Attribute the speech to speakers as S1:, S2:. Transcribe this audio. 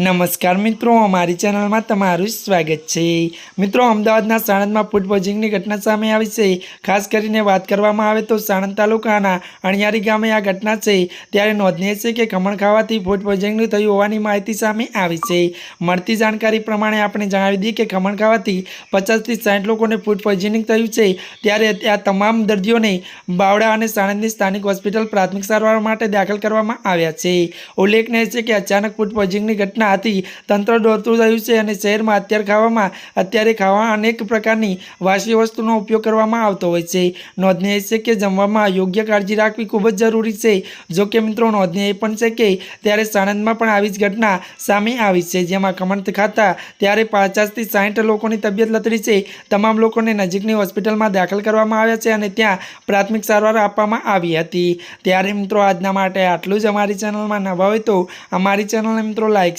S1: નમસ્કાર મિત્રો, અમારી ચેનલમાં તમારું સ્વાગત છે. મિત્રો, અમદાવાદના સાણંદમાં ફૂડ પોઈઝનિંગની ઘટના સામે આવી છે. ખાસ કરીને વાત કરવામાં આવે તો સાણંદ તાલુકાના અણિયારી ગામે આ ઘટના છે. ત્યારે નોંધનીય છે કે ખમણ ખાવાથી ફૂડ પોઈઝનિંગ થયું હોવાની માહિતી સામે આવી છે. મળતી જાણકારી પ્રમાણે આપણે જણાવી દઈએ કે ખમણ ખાવાથી પચાસથી સાઠ લોકોને ફૂડ પોઈઝનિંગ થયું છે. ત્યારે આ તમામ દર્દીઓને બાવડા અને સાણંદની સ્થાનિક હોસ્પિટલ પ્રાથમિક સારવાર માટે દાખલ કરવામાં આવ્યા છે. ઉલ્લેખનીય છે કે અચાનક ફૂડ પોઈઝનિંગની ઘટના હતી. તંત્ર દોડતું રહ્યું છે અને શહેરમાં અત્યારે ખાવામાં અત્યારે ખાવા અનેક પ્રકારની વાસી વસ્તુનો ઉપયોગ કરવામાં આવતો હોય છે. નોંધનીય છે કે જમવામાં યોગ્ય કાળજી રાખવી ખૂબ જ જરૂરી છે. જો કે મિત્રો, નોંધનીય પણ છે કે ત્યારે સાણંદમાં પણ આવી જ ઘટના સામે આવી છે, જેમાં ખમણ ખાતા ત્યારે પચાસથી સાઠ લોકોની તબિયત લથડી છે. તમામ લોકોને નજીકની હોસ્પિટલમાં દાખલ કરવામાં આવ્યા છે અને ત્યાં પ્રાથમિક સારવાર આપવામાં આવી હતી. ત્યારે મિત્રો, આજના માટે આટલું જ. અમારી ચેનલમાં નવા હોય તો અમારી ચેનલને મિત્રો લાઇક